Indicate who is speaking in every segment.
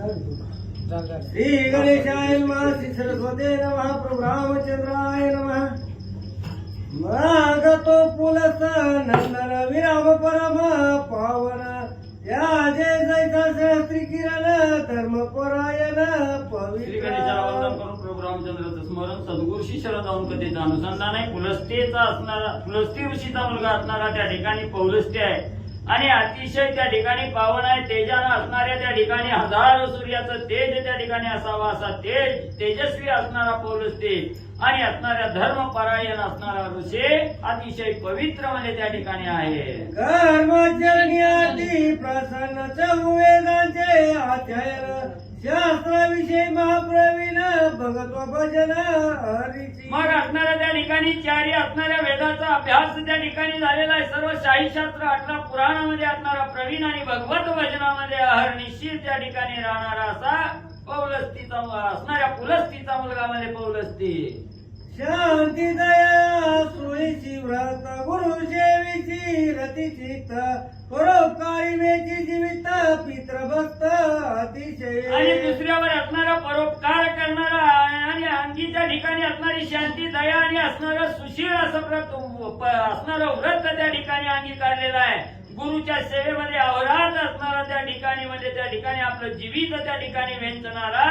Speaker 1: श्री गणेशाय नमः श्री सरस्वते नमः प्रभु रामचंद्राय नमः। मागतो पुलस नंदन विराम परम पावन। या जय जयता शास्त्री किरण धर्म परायण
Speaker 2: श्री गणेशाला वंदन
Speaker 1: पवित्र
Speaker 2: करून प्रभू रामचंद्राचं स्मरण सद्गुरुशी शरण जाऊन अनुसंधान आहे पुलस्तेचा असणारा पुलस्ती ऋषीचा मुलगा असणारा त्या ठिकाणी पौलस्ते आहे. आणि अतिशय त्या ठिकाणी पावन आहे तेजानं असणाऱ्या त्या ठिकाणी हजारो सूर्याचं तेज त्या ठिकाणी असावा असा तेज तेजस्वी असणारा पौलस्ते आणि असणाऱ्या धर्मपरायण असणारा ऋषी अतिशय पवित्र म्हणजे त्या ठिकाणी आहे.
Speaker 1: कर्मचरणी प्रसन्न शास्त्राविषयी महाप्रवीण भगत्व भजन हरीची.
Speaker 2: मग असणाऱ्या त्या ठिकाणी चारी असणाऱ्या वेदाचा अभ्यास त्या ठिकाणी झालेला आहे. सर्व शाहीशास्त्र अठरा पुराणामध्ये असणारा प्रवीण आणि भगवत भजनामध्ये अहर्निशीर त्या ठिकाणी राहणारा असा पौलस्तीचा असणाऱ्या पुलस्तीचा मुलगा म्हणजे पौलस्ती.
Speaker 1: शांती दया सुळीची व्रत गुरु सेवेची रती चित्त परोपकारी मेची जीवित पितृभक्त अतिशय.
Speaker 2: आणि दुसऱ्यावर असणारा परोपकार करणारा आणि अंगीच्या ठिकाणी असणारी शांती दया आणि असणारं सुशील असं व्रत असणारं व्रत त्या ठिकाणी अंगीकारलेलं आहे. गुरुच्या सेवेमध्ये अवरात असणारा त्या ठिकाणी म्हणजे त्या ठिकाणी आपलं जीवित त्या ठिकाणी वेचणारा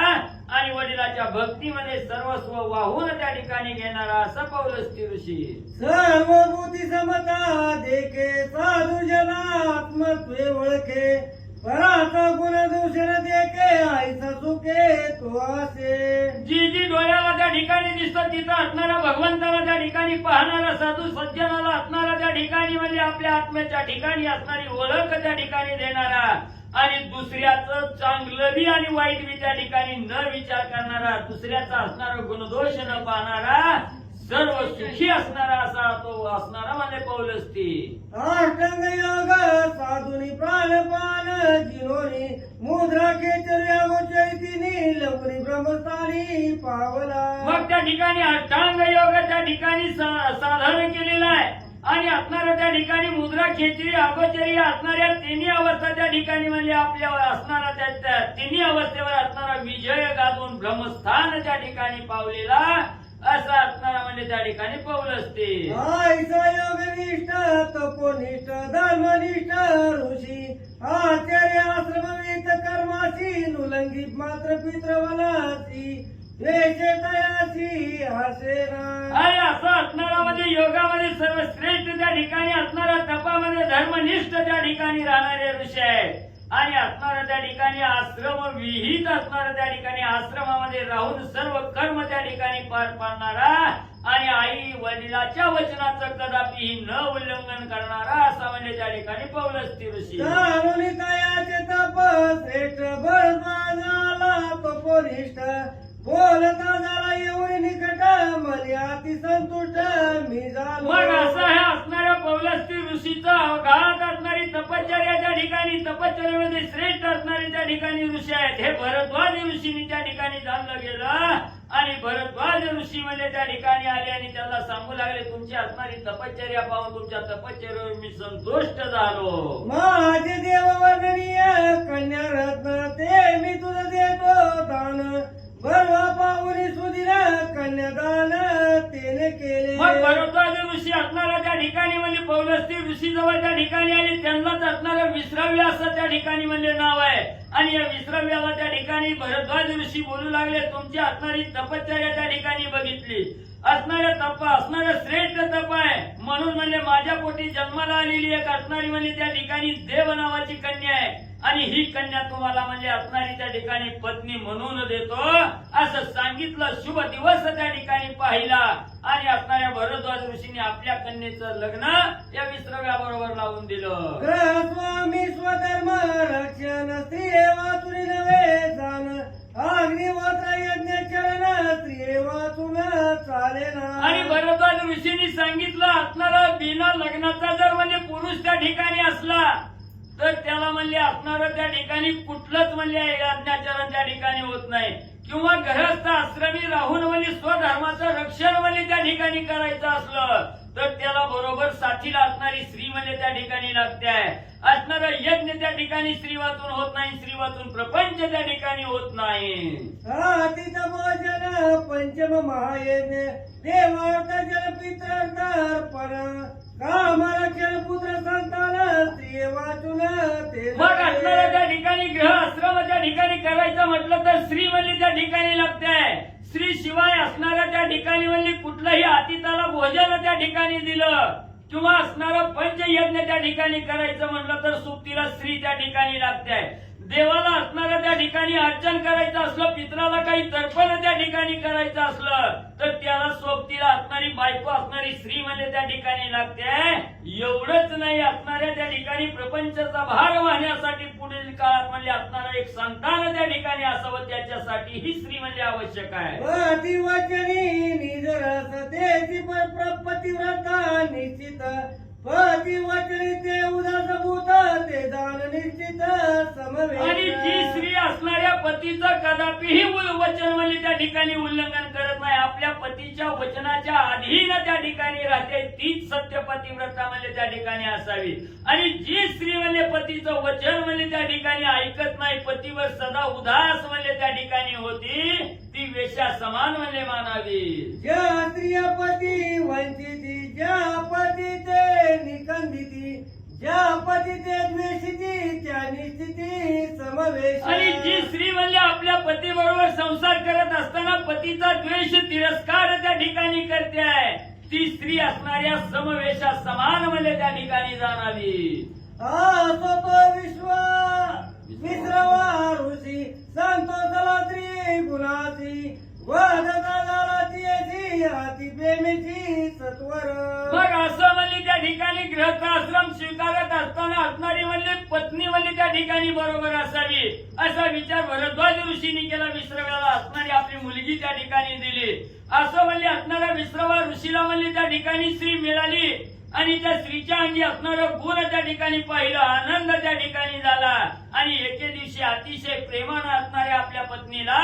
Speaker 2: आणि वडिलाच्या भक्तीमध्ये सर्वस्व वाहून त्या ठिकाणी घेणारा असं पौलस्ती ऋषी.
Speaker 1: सर्वभूती समता देखे साधू जनात्मत्वे ओळखे. पराचा गुण दूषण देखे आईचा सुखे तो असे.
Speaker 2: जी जी डोळ्याला त्या ठिकाणी दिसतं तिथं असणारा भगवंताला त्या ठिकाणी पाहणारा साधू सज्जनाला असणारा त्या ठिकाणी म्हणजे आपल्या आत्म्याच्या ठिकाणी असणारी ओळख त्या ठिकाणी देणारा. आणि दुसऱ्याचं चांगलं बी आणि वाईट बी त्या ठिकाणी न विचार करणारा दुसऱ्याचा असणारा गुणदोष न पाहणारा सर्व सुखी असणारा असा तो असणारा म्हणजे पौलस्ती
Speaker 1: अष्टांग योग साधुनी प्राणपान जिनोनी मुद्रा खेचर्या चैतिनी लवणी ब्रह्मस्थानी पावला.
Speaker 2: मग त्या ठिकाणी अष्टांग योग त्या ठिकाणी सा- साधारण केलेला आहे. आणि असणाऱ्या त्या ठिकाणी मुद्रा खेचरी अगोचरी असणाऱ्या तिन्ही अवस्था त्या ठिकाणी म्हणजे आपल्या असणारा त्या त्या तिन्ही अवस्थेवर असणारा विजय गाजवून ब्रह्मस्थान त्या ठिकाणी पावलेला असा असणारा म्हणजे त्या ठिकाणी पाऊल असते
Speaker 1: आईचा योगनिष्ठ तपोनिष्ठ धर्मनिष्ठ ऋषी. आचार्य आश्रमवित कर्माची नुलंगित मात्र पितृवनाची वेशे तयाची हसेना
Speaker 2: आणि असं असणारा म्हणजे योगामध्ये सर्वश्रेष्ठ त्या ठिकाणी असणारा तपामध्ये धर्मनिष्ठ त्या ठिकाणी राहणारे ऋषी आहेत. आणि असणारा त्या ठिकाणी आश्रम विहित असणारा त्या ठिकाणी आश्रमामध्ये राहून सर्व कर्म त्या ठिकाणी पार पाडणारा आणि आई वडिलाच्या वचनाचं कदापि न उल्लंघन करणारा असा म्हणजे त्या ठिकाणी पौलस्ती ऋषी
Speaker 1: जाणून श्रेष्ठ बोलता झाला एवढी निकट मली अति संतुष्ट मी झालो.
Speaker 2: मग असं हे असणाऱ्या पौलस्ती ऋषीचा अवघात असणारी तपश्चर्या त्या ठिकाणी तपश्चर्यामध्ये श्रेष्ठ असणारे त्या ठिकाणी ऋषी आहेत. हे भरद्वाज ऋषीने त्या ठिकाणी जाणलं गेलं आणि भरद्वाज ऋषी म्हणजे त्या ठिकाणी आले आणि त्याला सांगू लागले तुमची असणारी तपश्चर्या पाहून तुमच्या तपश्चर्यावर मी संतुष्ट झालो.
Speaker 1: माझे देव वर्णनीय कन्या रत्न ते मी तुझं देतो दान. बरवा पाहुनी सुधीर कन्यादान तेने केले.
Speaker 2: मग भरद्वाज ऋषी असणारा त्या ठिकाणी म्हणजे पौलस्ती ऋषी जवळ त्या ठिकाणी आले त्यांनाच असणारं विश्राव्य असं त्या ठिकाणी म्हणजे नाव आहे. आणि या विश्राव्याला त्या ठिकाणी भरद्वाज ऋषी बोलू लागले तुमची असणारी तपश्चर्या त्या ठिकाणी बघितली. असणाऱ्या तप असणारं श्रेष्ठ तप आहे. म्हणून म्हणजे माझ्या पोटी जन्माला आलेली एक असणारी म्हणजे त्या ठिकाणी देव नावाची कन्या आहे. आणि ही कन्या तुम्हाला म्हणजे असणारी त्या ठिकाणी पत्नी म्हणून देतो. असं सांगितलं शुभ दिवस त्या ठिकाणी पाहिला. आणि असणाऱ्या भरद्वाज ऋषीने आपल्या कन्येचं लग्न या विश्रव्याबरोबर लावून दिलं.
Speaker 1: स्वामी स्वधर्म रक्षण स्त्रिये वाचुनी नव्हे जाण. अग्निहोत्र यज्ञ चरण स्त्रिये वाचून चाले
Speaker 2: आणि भरद्वाज ऋषींनी सांगितलं असणारा बिना लग्नाचा जर म्हणजे पुरुष त्या ठिकाणी असला तर त्याला म्हणजे असणार त्या ठिकाणी कुठलंच म्हणजे अज्ञाचरण त्या ठिकाणी होत नाही. किंवा गृहस्थ आश्रमी राहून म्हणजे स्वधर्माचं रक्षण म्हणजे त्या ठिकाणी करायचं असलं तर त्याला बरोबर साथीला असणारी स्त्री म्हणजे त्या ठिकाणी लागते आहे. यज्ञ त्या ठिकाणी स्त्री वाचून होत नाही स्त्री वाचून प्रपंच त्या ठिकाणी होत नाही.
Speaker 1: पंचम महायज्ञ देवार्थ जल पितृर्पण कामरक्षण पुत्र संतान स्त्रिय वाचून ते
Speaker 2: मग असणारा त्या ठिकाणी ग्रह आश्रम त्या ठिकाणी करायचं म्हटलं तर स्त्री म्हणजे त्या ठिकाणी लागते आहे शिवाय असणाऱ्या त्या ठिकाणी म्हणजे कुठलंही अतिथाला भोजन त्या ठिकाणी दिलं. किंवा असणारं पंचयज्ञ त्या ठिकाणी करायचं म्हटलं तर सुप्तीला स्त्री त्या ठिकाणी लागते देवाला असणारं त्या ठिकाणी अर्चन करायचं असलं पित्राला काही तर्पण त्या ठिकाणी करायचं असलं तर त्याला सोबतीला असणारी बायको असणारी स्त्री म्हणजे त्या ठिकाणी लागते. एवढंच नाही असणाऱ्या त्या ठिकाणी प्रपंचाचा भार वाहण्यासाठी पुढील काळात म्हणजे असणारं एक संतान त्या ठिकाणी असावं त्याच्यासाठी ही स्त्री म्हणजे आवश्यक आहे.
Speaker 1: निश्चित. निजरस तेची पतिव्रता निश्चित पतिवचनी ते ते दान निश्चित
Speaker 2: आणि जी स्त्री असणाऱ्या पतीचं कदापिही उ- वचन म्हणजे त्या ठिकाणी उल्लंघन करत नाही. आपल्या पतीच्या वचनाच्या अधीन त्या ठिकाणी राहते. तीच सत्य पतिव्रता म्हणजे त्या ठिकाणी असावी. आणि जी स्त्री म्हणजे पतीचं वचन म्हणजे त्या ठिकाणी ऐकत नाही पतीवर सदा उदास म्हणजे त्या ठिकाणी होती ती वेशा समान म्हणजे मानावी.
Speaker 1: ज्या स्त्रिया पती वंचिती ज्या पती ते निकंदिती ज्या पती ते द्वेषिती त्या निश्चिती समवेश.
Speaker 2: आणि जी स्त्री म्हणजे आपल्या पती बरोबर संसार करत असताना पतीचा द्वेष तिरस्कार त्या ठिकाणी करते आहे. ती स्त्री असणाऱ्या समवेशा समान म्हणजे त्या ठिकाणी जाणावी
Speaker 1: असो तो विश्व विश्रवा ऋषी संतोषला स्त्री गुणाची
Speaker 2: मग असं म्हणली त्या ठिकाणी ग्रहस्थाश्रम स्वीकारत असताना असणारी म्हणजे पत्नी म्हणजे त्या ठिकाणी बरोबर असावी असा विचार भरद्वाज ऋषीने केला. विश्रवाला असणारी आपली मुलगी त्या ठिकाणी दिली. असं म्हणले असणाऱ्या विश्रवा ऋषीला म्हणजे त्या ठिकाणी स्त्री मिळाली आणि त्या स्त्रीच्या अंगी असणारं गुण त्या ठिकाणी पाहिलं. आनंद त्या ठिकाणी झाला. आणि एके दिवशी अतिशय प्रेमानं असणाऱ्या आपल्या पत्नीला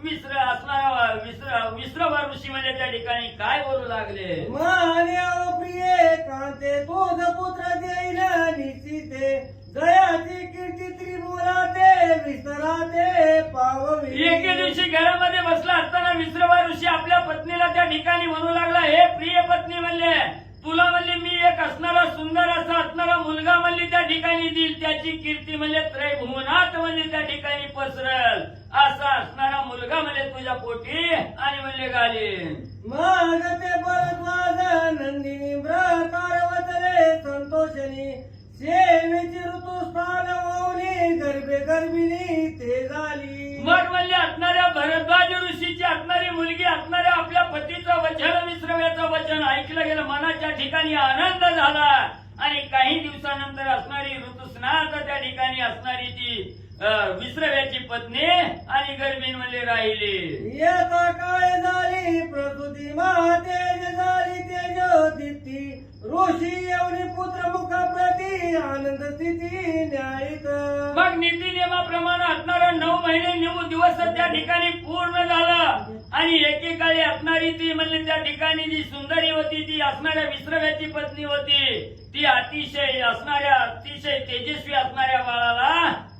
Speaker 2: विश्र असणारा विश्र विश्रवा ऋषी म्हणजे त्या ठिकाणी काय बोलू लागले?
Speaker 1: मान्या प्रिये कांते तुझ पुत्र देईल निश्चिते. दयाची कीर्ती त्रिपुराते विसराते पाववी.
Speaker 2: एके दिवशी घरामध्ये बसला असताना विश्रवा ऋषी आपल्या पत्नीला त्या ठिकाणी म्हणू लागला हे प्रिय पत्नी म्हणले तुला म्हणले मी एक असणारा सुंदर असा असणारा मुलगा म्हणले त्या ठिकाणी देईल. त्याची कीर्ती म्हणजे त्रैभुवनात म्हणजे त्या ठिकाणी पसरल असा असणारा मुलगा म्हणजे तुझ्या पोटी आणि म्हणले घालीन
Speaker 1: मग ते भरद्वाज नंदिनी व्रतार वचले संतोषनी सेवेची ऋतुस्थान ओवली गर्भे गर्भिणी ते झाली
Speaker 2: मग म्हणजे असणाऱ्या भरद्वाज ऋषीची असणारी मुलगी असणाऱ्या आपल्या पतीचं वचन विश्रव्याचं वचन ऐकलं गेलं मनाच्या ठिकाणी आनंद झाला आणि काही दिवसानंतर असणारी ऋतुस्नात त्या ठिकाणी असणारी ती अं, विश्रव्याची पत्नी आणि गर्भीण म्हणजे राहिली
Speaker 1: येता काय झाली प्रसूती महातेज झाली तेज दीप्ती ऋषी येऊनी पुत्र मुख प्रती आनंद स्थिती न्यायित
Speaker 2: मग नीती नियमाप्रमाणे असणारा नऊ महिने नऊ दिवस त्या ठिकाणी पूर्ण झालं. आणि एकेकाळी असणारी ती म्हणजे त्या ठिकाणी जी सुंदरी होती ती असणाऱ्या विश्रव्याची पत्नी होती. ती अतिशय असणाऱ्या अतिशय तेजस्वी असणाऱ्या बाळाला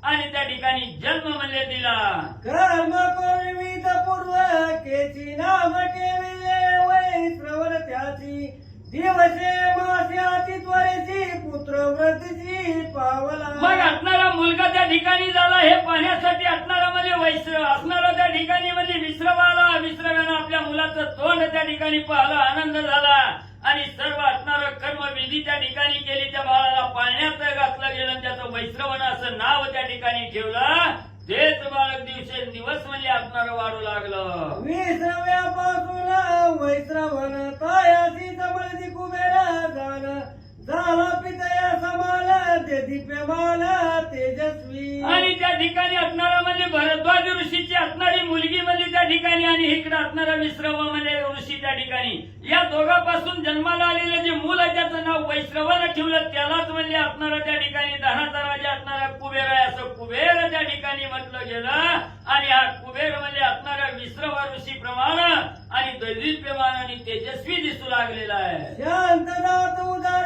Speaker 2: आणि त्या ठिकाणी जन्म म्हणजे दिला.
Speaker 1: कर्म पूर्वीत पूर्व केची नाम वै श्रवण त्याची. दिवसे मासे अति त्वरेची पुत्र व्रतीची पावला.
Speaker 2: मग असणारा मुलगा त्या ठिकाणी झाला हे पाहण्यासाठी असणारा म्हणजे वैश्र असणारा त्या ठिकाणी म्हणजे विश्रवाला विश्रव्यानं आपल्या मुलाचं तोंड त्या ठिकाणी पाहिलं आनंद झाला. आणि सर्व असणारं कर्मविधी त्या ठिकाणी केली त्या बाळाला पाळण्यात घातलं गेलं त्याचं वैश्रवण असं नाव त्या ठिकाणी ठेवलं. तेच बाळक दिवसे दिवस म्हणजे असणारं वाढू लागलं.
Speaker 1: विश्रव्यापासून वैश्रवण झाला पितया समान ते दिप्यमान तेजस्वी.
Speaker 2: आणि त्या ठिकाणी असणारा म्हणजे भरद्वाज ऋषीची असणारी मुलगी म्हणजे त्या ठिकाणी आणि इकडे असणारा विश्रव म्हणजे ऋषी त्या ठिकाणी. या दोघांपासून जन्माला आलेलं जे मूल आहे त्याचं नाव वैश्रवानं ठेवलं त्यालाच म्हणजे असणारा त्या ठिकाणी धनाचा राजा असणारा कुबेर आहे. असं कुबेर त्या ठिकाणी म्हटलं गेलं. आणि हा कुबेर म्हणजे असणाऱ्या विश्रवा ऋषी प्रमाण आणि दैदिप्यमान आणि तेजस्वी दिसू लागलेला आहे.
Speaker 1: शांतदात उदार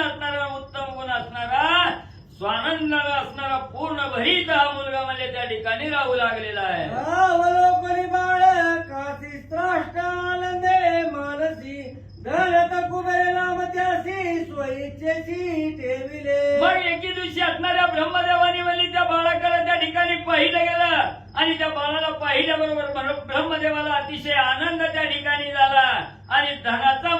Speaker 2: असणारा उत्तम गुण असणारा स्वानंद असणारा पूर्ण भरीत हा मुलगा म्हणजे त्या ठिकाणी राहू लागलेला आहे.
Speaker 1: अवलोकनी बाळ काशी त्राष्ट आनंदे मानसी धनत कुबेर नाम त्यासी स्वइच्छेची ठेविले.
Speaker 2: मग एके दिवशी असणाऱ्या ब्रह्मदेवानी म्हणली त्या बाळाकडे त्या ठिकाणी पाहिलं गेलं. आणि त्या बाळाला पाहिल्याबरोबर ब्रह्मदेवाला अतिशय आनंद त्या ठिकाणी झाला. आणि धनाचा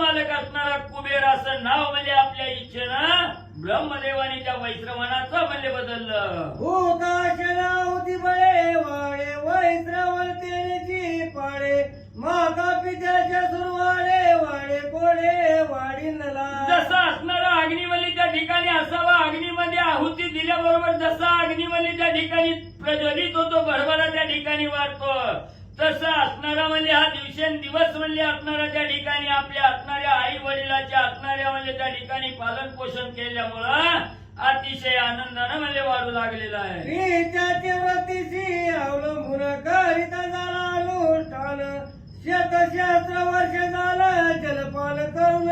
Speaker 2: ठिकाणी प्रज्वलित होतो भरभरा त्या ठिकाणी वाढतो तसं असणारा म्हणजे हा दिवसेंदिवस म्हणजे असणारा त्या ठिकाणी आपल्या असणाऱ्या आई वडिलाच्या असणाऱ्या म्हणजे त्या ठिकाणी पालन पोषण केल्यामुळं अतिशय आनंदानं म्हणजे वाढू लागलेला आहे.
Speaker 1: अवलंबून करिता झाला अनुष्ठान शतशास्त्र वर्ष झालं जलपान करून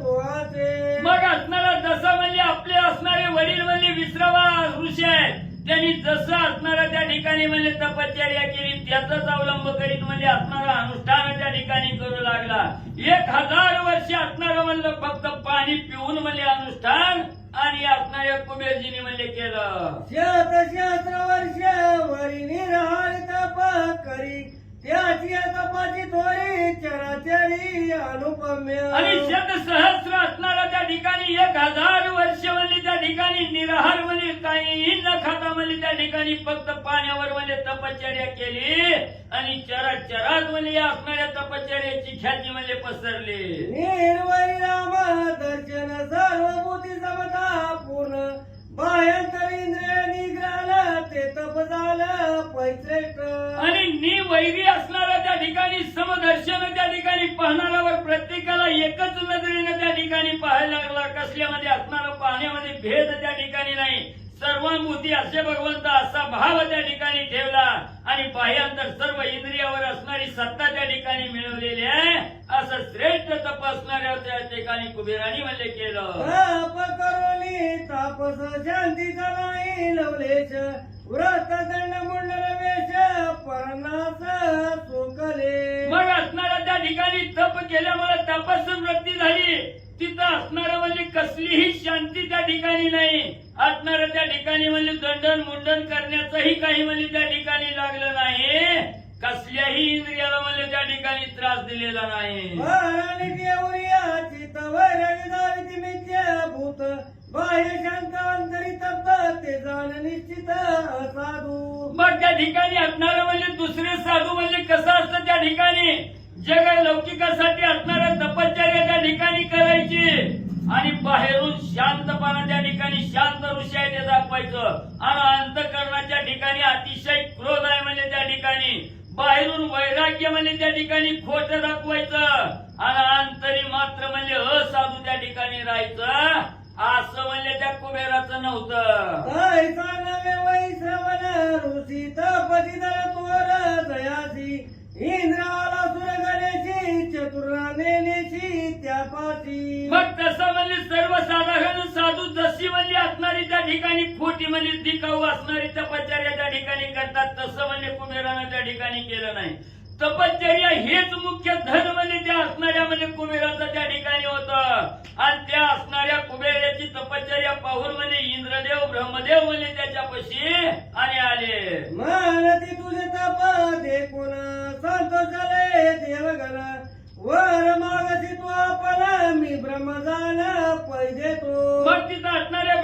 Speaker 1: तो असे
Speaker 2: मग असणारा जसं म्हणजे आपले असणारे वडील म्हणजे विश्रवा ऋषी आहेत त्यांनी जसं असणारा त्या ठिकाणी म्हणजे तपश्चर्या केली त्याचाच अवलंब करीत म्हणजे असणारा अनुष्ठान त्या ठिकाणी करू लागला. एक हजार वर्ष असणारं म्हणलं फक्त पाणी पिऊन म्हणजे अनुष्ठान आणि असणाऱ्या कुबेरजीने म्हणजे केलं.
Speaker 1: शत वर्ष वरी निरहाळ तप करी. त्याची तपाची थोडी चराचरी अनुपम्य
Speaker 2: आणि शत सहस्र असणारा त्या ठिकाणी एक हजार वर्ष म्हणजे त्या ठिकाणी निराहार म्हणजे काहीही न खाता म्हणजे त्या ठिकाणी फक्त पाण्यावर म्हणजे तपश्चर्या केली आणि चरा चरात म्हणजे असणाऱ्या तपश्चर्याची ख्याती म्हणजे पसरली.
Speaker 1: निर्वरी राम
Speaker 2: धैर्य असणारा त्या ठिकाणी समदर्शन त्या ठिकाणी पाहणाऱ्यावर प्रत्येकाला एकच नजरेनं त्या ठिकाणी पाहायला लागला. कसल्यामध्ये असणारा पाहण्यामध्ये भेद त्या ठिकाणी नाही. सर्वांभूती असे भगवंत असा भाव त्या ठिकाणी ठेवला आणि बाह्यांतर सर्व इंद्रियावर असणारी सत्ता त्या ठिकाणी मिळवलेली आहे. असं श्रेष्ठ तप असणाऱ्या त्या ठिकाणी कुबेरानी म्हणजे केलं.
Speaker 1: ताप करोनी तापस शांतीचा नाही लवलेश व्रत दंड मुंडल वेश परनास सुकले
Speaker 2: मग असणाऱ्या त्या ठिकाणी तप केल्यामुळे तपस वृत्ती झाली. तिथं असणारं म्हणजे कसलीही शांती त्या ठिकाणी नाही. असणारं त्या ठिकाणी म्हणजे दंडन मुंडन करण्याचंही काही म्हणजे त्या ठिकाणी लागलं नाही. कसल्याही इंद्रियाला म्हणजे त्या ठिकाणी त्रास दिलेला नाही.
Speaker 1: मिथ्या भूत तप्त ते जाण निश्चित असाधू.
Speaker 2: मग त्या ठिकाणी असणारं म्हणजे दुसरे साधू म्हणजे कसं असतं त्या ठिकाणी? जग लौकिकासाठी असणारं तपश्चर्या त्या ठिकाणी करायची. आणि बाहेरून शांतपणा त्या ठिकाणी शांत ऋषी ते दाखवायचं. आणि अंतकरणाच्या ठिकाणी अतिशय क्रोध आहे म्हणजे त्या ठिकाणी. बाहेरून वैराग्य म्हणजे त्या ठिकाणी खोट दाखवायचं. आणि अंतरी मात्र म्हणजे असाधू त्या ठिकाणी राहायचं. असं म्हणजे त्या कुबेराचं नव्हतं. इंद्र म्हणजे असणारी त्या ठिकाणी खोटी म्हणजे दिकाऊ असणारी तपश्चर्या त्या ठिकाणी करतात तसं म्हणजे कुबेरानं त्या ठिकाणी केलं नाही. तपश्चर्या हेच मुख्य धन म्हणजे त्या असणाऱ्या म्हणजे कुबेराचं त्या ठिकाणी होतं. आणि त्या असणाऱ्या कुबेराची तपश्चर्या पाहून म्हणजे इंद्रदेव ब्रह्मदेव म्हणजे त्याच्यापाशी आणि आले.
Speaker 1: मानती तुझे तप देखून संतोषाले देवगण. वर मागती तू आपण मी ब्रह्मजान पै देतो
Speaker 2: मग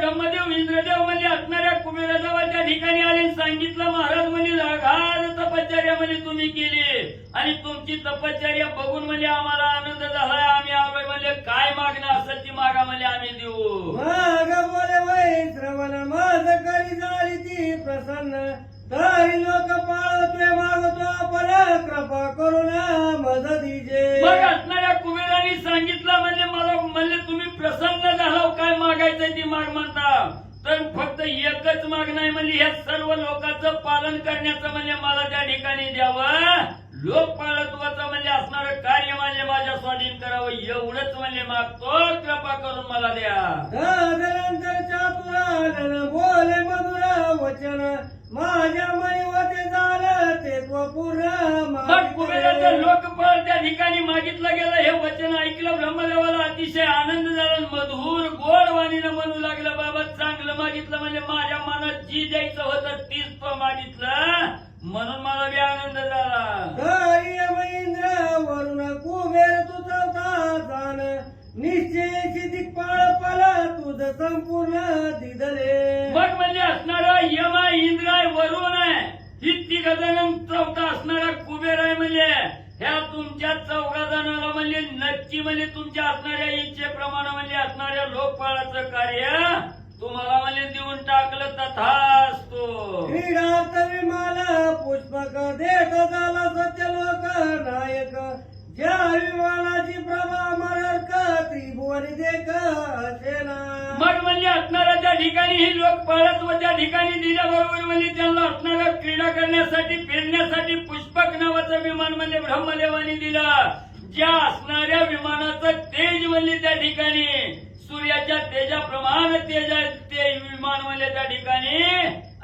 Speaker 2: ब्रह्मदेव इंद्रदेव म्हणजे असणाऱ्या कुबेराजवळ त्या ठिकाणी आले सांगितलं महाराज म्हणजे अगाध तपश्चर्या म्हणजे तुम्ही केली आणि तुमची तपश्चर्या बघून म्हणजे आम्हाला आनंद झालाय आम्ही आलोय म्हणजे काय मागणं असेल ती मागा म्हणजे आम्ही देऊ.
Speaker 1: माग बोले वै श्रवण माझ करी झाली ती प्रसन्न? तरी लोक पाळतोय मागतो आपण कृपा करून मदतीचे.
Speaker 2: मग असणाऱ्या कुबेराने सांगितलं म्हणजे मला म्हणजे तुम्ही प्रसन्न झाला काय मागायचंय ती माग म्हणता? तर फक्त एकच माग नाही म्हणजे ह्या सर्व लोकांचं पालन करण्याचं म्हणजे मला त्या ठिकाणी द्यावं. लोकपालत्वाचं म्हणजे असणारं कार्य म्हणजे माझ्या स्वाधीन करावं एवढंच म्हणजे मागतो कृपा करून मला द्या
Speaker 1: तदनंतर चातुरानन बोले मधुर वचन माझ्या मनीवते झालं ते पूर्ण
Speaker 2: मग कुबेराचं लोकपाल त्या ठिकाणी मागितलं गेलं हे वचन ऐकलं ब्रह्मदेवाला अतिशय आनंद झाला आणि मधुर गोड वाणीनं म्हणू लागलं बाबा चांगलं मागितलं म्हणजे माझ्या मनात जी द्यायचं होतं तीच तो मागितलं म्हणून मला बी आनंद झाला.
Speaker 1: महेंद्र वरुण कुबेर तुझा जाण निश्चयची दिक्पाळ पल तुझ संपूर्ण दिदले.
Speaker 2: मग म्हणजे असणारा यम वरुण आहे. ही तिघ जण चौथा असणारा कुबेर आहे म्हणजे. ह्या तुमच्या चौघा जणाला म्हणजे नक्की म्हणजे तुमच्या असणाऱ्या इच्छेप्रमाणे म्हणजे असणाऱ्या लोकपाळाचं कार्य तुम्हाला म्हणजे देऊन टाकलं तथास्तु
Speaker 1: क्रीडात विमान पुष्पक देत झाला सत्य लोक नायक. ज्या विमानाची प्रभा मरक त्रिभुवनी देख
Speaker 2: म्हणजे असणारा त्या ठिकाणी ही लोक पळत व त्या ठिकाणी दिल्याबरोबर म्हणजे त्यांना असणारा क्रीडा करण्यासाठी फिरण्यासाठी पुष्पक नावाचं विमान म्हणजे ब्रह्मदेवानी दिलं. ज्या असणाऱ्या विमानाचं तेज म्हणजे त्या ठिकाणी सूर्याच्या तेजाप्रमाणे तेज ते विमान म्हणजे त्या ठिकाणी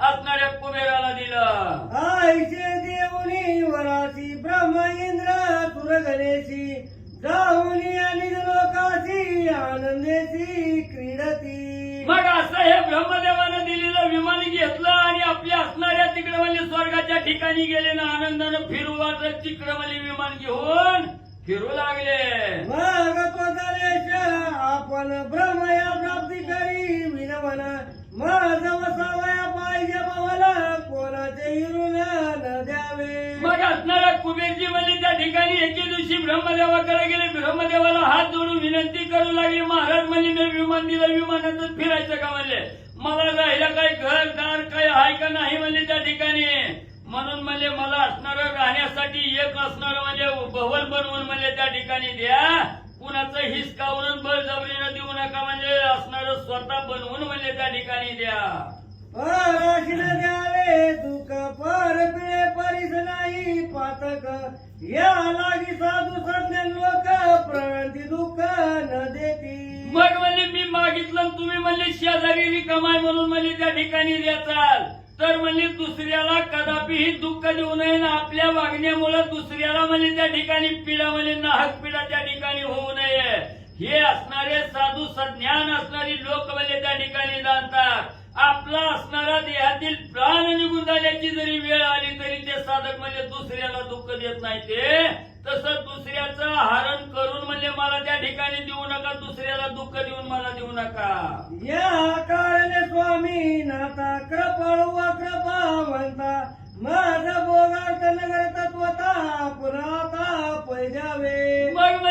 Speaker 2: असणाऱ्या कुबेराला दिलं.
Speaker 1: आईचे देऊनी वरासी ब्रह्म इंद्र सुर गणेशी जाऊनी आणि लोकाशी आनंदेशी क्रीडती.
Speaker 2: मग असं हे ब्रह्मदेवानं दिलेलं विमान घेतलं आणि आपल्या असणाऱ्या तिकडे म्हणजे स्वर्गाच्या ठिकाणी गेले ना आनंदानं फिरू वाटत तिकडे म्हणजे विमान घेऊन फिरू लागले.
Speaker 1: मग तो गणेश आपण ब्रह्म या प्राप्ती करी विनवन माझ वसावया पाहिजे भावाला कोणाचे हिरून न द्यावे.
Speaker 2: मग असणारा कुबेरजी म्हणजे त्या ठिकाणी एके दिवशी ब्रह्मदेवाकडे गेले. ब्रह्मदेवाला हात जोडून विनंती करू लागले. महाराज म्हणजे मी विमान दिलं विमानातच फिरायचं का? म्हणजे मला राहिला काही घर दार काही आहे का नाही? म्हणजे त्या ठिकाणी. म्हणून म्हणजे मला असणारं राहण्यासाठी एक असणारं म्हणजे भवन बनवून म्हणजे त्या ठिकाणी द्या. कुणाचं हिसकावून बळजबरीनं देऊ नका म्हणजे असणारं स्वतः बनवून म्हणजे त्या ठिकाणी द्या.
Speaker 1: द्यावे दुःख पर पिळे परिस नाही पातक. या लागी साधू सज्ञ लोक प्रणती दुःख न देती.
Speaker 2: मग म्हणजे मी मागितलं तुम्ही म्हणजे शेजारी रिकामाय म्हणून म्हणजे त्या ठिकाणी द्याचाल तर म्हणजे दुसऱ्याला कदापिही दुःख देऊ नये ना. आपल्या वागण्यामुळे दुसऱ्याला म्हणजे त्या ठिकाणी पीडा म्हणजे नाहक पीडा त्या ठिकाणी होऊ नये. हे असणारे साधू सज्ञान असणारी लोक म्हणजे त्या ठिकाणी जाणतात. आपला असणारा देहातील प्राण निघून जाण्याची जरी वेळ आली तरी ते साधक म्हणजे दुसऱ्याला दुःख देत नाही ते. तसं दुसऱ्याचं हरण करून म्हणजे मला त्या ठिकाणी देऊ नका दुसऱ्याला दुःख देऊन मला देऊ नका.
Speaker 1: या कारणे स्वामी नाता कृपा म्हणता माझ बोगार्थ नगर तत्वता पुन्हा पैजावे
Speaker 2: मग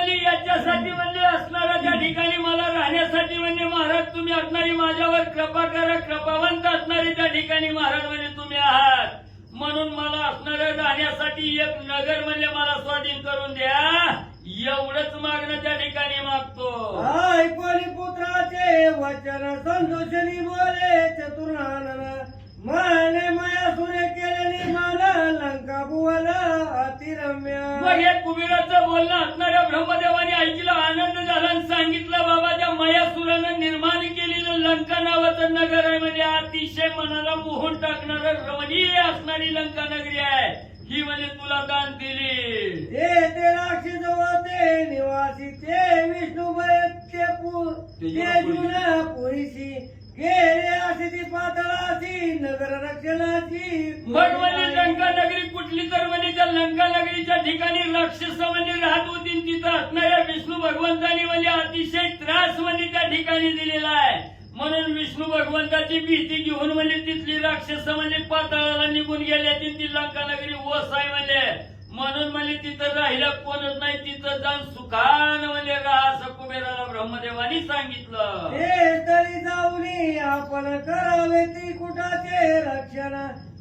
Speaker 2: राहण्यासाठी म्हणजे असणारा त्या ठिकाणी मला राहण्यासाठी म्हणजे महाराज तुम्ही असणारी माझ्यावर कृपा करा. कृपावंत असणारी त्या ठिकाणी महाराज म्हणजे तुम्ही आहात. म्हणून मला असणाऱ्या राहण्यासाठी एक नगर म्हणजे मला स्वाधीन करून द्या. एवढंच मागणं त्या ठिकाणी मागतो.
Speaker 1: ऐकोली पुत्राचे वचन संतोषनी बोले चतुर्नानन माने माया सुरे केले निर्माण लंका भुवन अतिरम्य.
Speaker 2: मग हे कुबेराचं बोलणं असणाऱ्या ब्रह्मदेवाने ऐकलं आनंद झाला आणि सांगितलं बाबा त्या मयासुरानं निर्माण केलेलं लंका नावाचं नगर आहे म्हणजे अतिशय मनाला मोहून टाकणारं रमणीय असणारी लंका नगरी आहे. ही म्हणजे तुला दान दिली.
Speaker 1: ते ते राक्षस होते निवासी ते विष्णू ते पु- ते जुन पुरीशी गेले असे ती पातळाची नगर रक्षणाची.
Speaker 2: मग लंका नगरी कुठली तर म्हणजे त्या लंका नगरीच्या ठिकाणी राक्षस म्हणजे राहत होती. तिथं असणाऱ्या विष्णू भगवंतानी म्हणजे अतिशय त्रास म्हणजे त्या ठिकाणी दिलेला आहे. म्हणून विष्णू भगवंताची भीती घेऊन म्हणजे तिथली राक्षस म्हणजे पाताळाला निघून गेल्या ती लंका नगरी ओस आहे म्हणजे म्हणून म्हणजे तिथं राहिला कोणच नाही तिथं जाऊन सुखान म्हणजे असं कुबेराला ब्रह्मदेवानी सांगितलं.
Speaker 1: ते तरी जाऊनी आपण करावे ती कुठाचे रक्षण?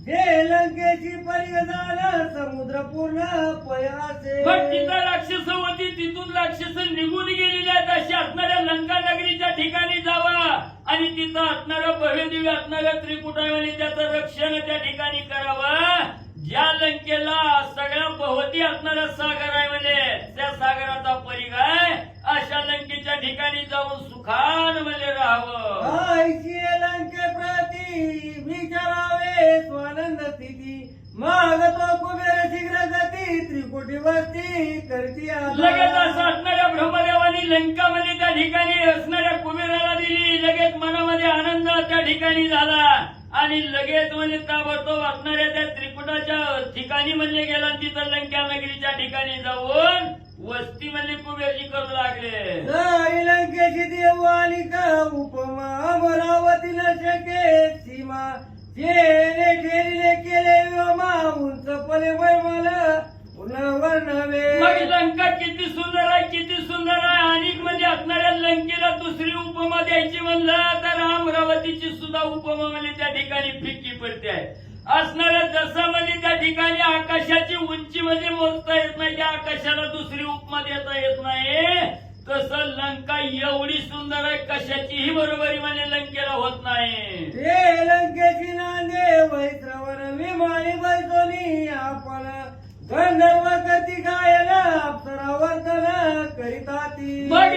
Speaker 1: जे लंकेची परिगदान समुद्र पूर्ण पयासे
Speaker 2: मग तिथं राक्षस होती तिथून राक्षस निघून गेलेले आहेत. अशा असणाऱ्या लंका नगरीच्या ठिकाणी जावा. आणि तिथं असणारं भव्यदिव्य असणारं त्रिकुटावली त्याचं रक्षण त्या ठिकाणी करावं. ज्या लंकेला सगळ्या भोवती असणारा सागर आहे म्हणजे त्या सागराचा परिघ आहे. अशा लंकेच्या ठिकाणी जाऊन सुखान म्हणजे राहावं
Speaker 1: लंके प्रती. विचारावे स्वानंद स्थिती मागतो कुबेर शीघ्र गती. त्रिकुटी वस्ती करती
Speaker 2: लगेच असं असणाऱ्या ब्रह्मदेवानी लंकामध्ये त्या ठिकाणी असणाऱ्या कुबेराला दिली. लगेच मनामध्ये आनंद त्या ठिकाणी झाला. आणि लगेच म्हणजे ताबडतोब असणाऱ्या त्या ठिकाणी म्हणजे गेला तिथं लंका नगरीच्या ठिकाणी जाऊन वस्ती म्हणजे कुबेरजी करू लागले.
Speaker 1: जरी लंकेची देवानी का उपमा अमरावती न शके सीमा जेने ठेरीने केले व्योमा उंच पले मला वर्णवे.
Speaker 2: मग लंका किती सुंदर आहे किती सुंदर आहे. आणि म्हणजे असणाऱ्या लंकेला दुसरी उपमा द्यायची म्हणलं तर अमरावतीची सुद्धा उपमा म्हणजे त्या ठिकाणी फिक्की पडते. आहे असणाऱ्या जसं म्हणजे त्या ठिकाणी आकाशाची उंची म्हणजे मोजता येत नाही त्या आकाशाला दुसरी उपमा देता येत नाही. तसं लंका एवढी सुंदर आहे कशाचीही बरोबरी म्हणजे लंकेला होत नाही.
Speaker 1: ते लंकेची नांदे वैश्रवण विमानी बैसोनी आपण गंधर्व गती गायन अप्सरा वर्तन करीता ती
Speaker 2: मग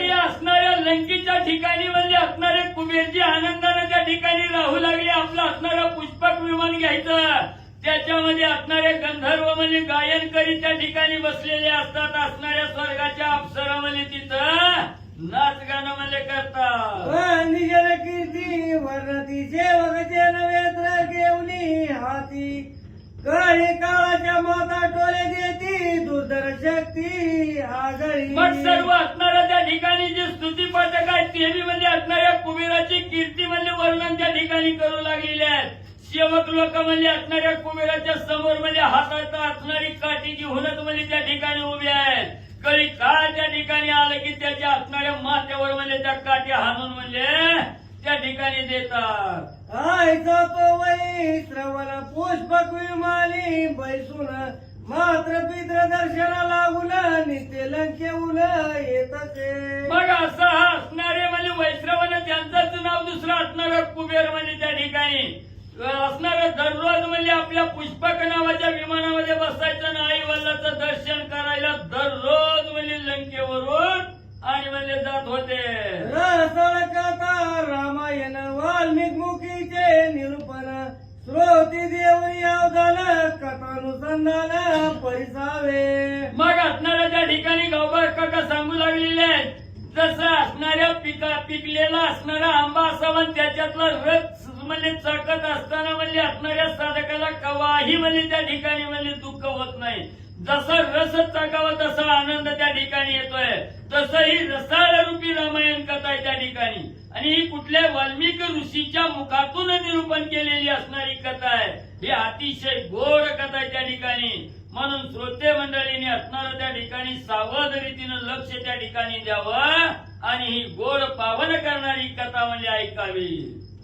Speaker 2: लंकेच्या ठिकाणी म्हणजे असणारे कुबेरजी आनंदाने त्या ठिकाणी राहू लागले. आपलं असणारं पुष्पक विमान घ्यायचं. त्याच्यामध्ये असणारे गंधर्व म्हणजे गायन करी त्या ठिकाणी बसलेले असतात. असणाऱ्या स्वर्गाच्या अप्सरामध्ये तिथं नाच गाणं म्हणजे करतात.
Speaker 1: निजल कीर्ती वर्णती सेवकचे नव्हे घेऊनी हाती. काळी काळाच्या माता टोले देती दुर्धर शक्ती आगळी
Speaker 2: मग सर्व असणाऱ्या त्या ठिकाणी जे स्तुती पथक आहे ते म्हणजे असणाऱ्या कुबेराची कीर्ती म्हणजे वर्णन त्या ठिकाणी करू लागलेले आहेत. सेवक लोक म्हणजे असणाऱ्या कुबेराच्या समोर म्हणजे हातात असणारी काठी घेऊनच म्हणजे त्या ठिकाणी उभे आहेत. कळी काळ त्या ठिकाणी आलं की त्याच्या असणाऱ्या माथ्यावर म्हणजे त्या काठी हाणून म्हणजे त्या ठिकाणी देतात.
Speaker 1: आयचा वै श्रवण पुष्पक विमानी बैसून मात्र पित्र दर्शना लागून नित्य लंकेऊन येत
Speaker 2: मग असं हा असणारे म्हणजे वैश्रवण त्यांचंच नाव दुसरं असणारं कुबेर म्हणजे त्या ठिकाणी. असणारं दररोज म्हणजे आपल्या पुष्पक नावाच्या विमानामध्ये बसायचं ना आई वल्लाचं दर्शन करायला दररोज म्हणजे लंकेवरून आणि म्हणजे जात होते.
Speaker 1: रसळ कथा रामायण वाल्मिक मुखीचे निरूपण. श्रोती देवरी अवधान कथानुसंधान परिसावे.
Speaker 2: मग असणाऱ्या त्या ठिकाणी गावभर काका सांगू लागलेले आहेत जसं असणाऱ्या पिका पिकलेला असणारा आंबा असावा त्याच्यातला रस म्हणजे चळकत असताना म्हणजे असणाऱ्या साधकाला कवाही म्हणजे त्या ठिकाणी म्हणजे दुःख होत नाही. जसा रस चाकावा तसा आनंद त्या ठिकाणी येतोय. तसं ही रसाळ रामायण कथा आहे त्या ठिकाणी. आणि ही कुठल्या वाल्मिकी ऋषीच्या मुखातून निरूपण केलेली असणारी कथा आहे. ही अतिशय गोड कथा आहे त्या ठिकाणी. म्हणून श्रोते मंडळीने असणार त्या ठिकाणी सावध रीतीनं लक्ष त्या ठिकाणी द्यावं आणि ही गोड पावन करणारी कथा म्हणजे ऐकावी.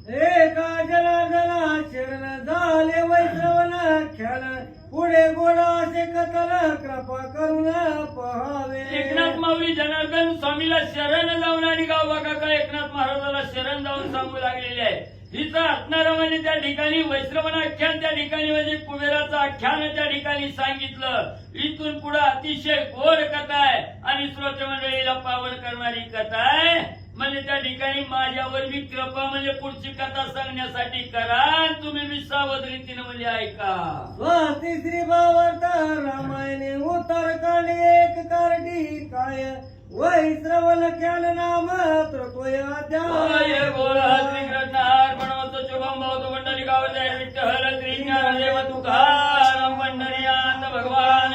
Speaker 1: एका जनार्दना शरण झाले वैश्रवण खेळ पुढे गोडा असे कथन कृपा करून पहावे.
Speaker 2: एकनाथ माऊली जनार्दन स्वामीला शरण जाऊन आणि गाव काका एकनाथ महाराजाला शरण जाऊन सांगू लागलेले आहे. हिचा आत्मारामाने त्या ठिकाणी वैश्रवण आख्यान त्या ठिकाणी म्हणजे कुबेराचं आख्यान त्या ठिकाणी सांगितलं. इथून पुढे अतिशय गोड कथा आहे. आणि श्रोते मंडळीला पावन करणारी कथा आहे. म्हणजे त्या ठिकाणी माझ्यावर मी कृपा म्हणजे पुढची कथा सांगण्यासाठी करा. तुम्ही मी सावध रीतीने म्हणजे ऐका.
Speaker 1: तिसरी भावार्थ रामायणे उतार कांड एक कारडी काय?
Speaker 2: वै श्रवण ख्याल नाम भगवान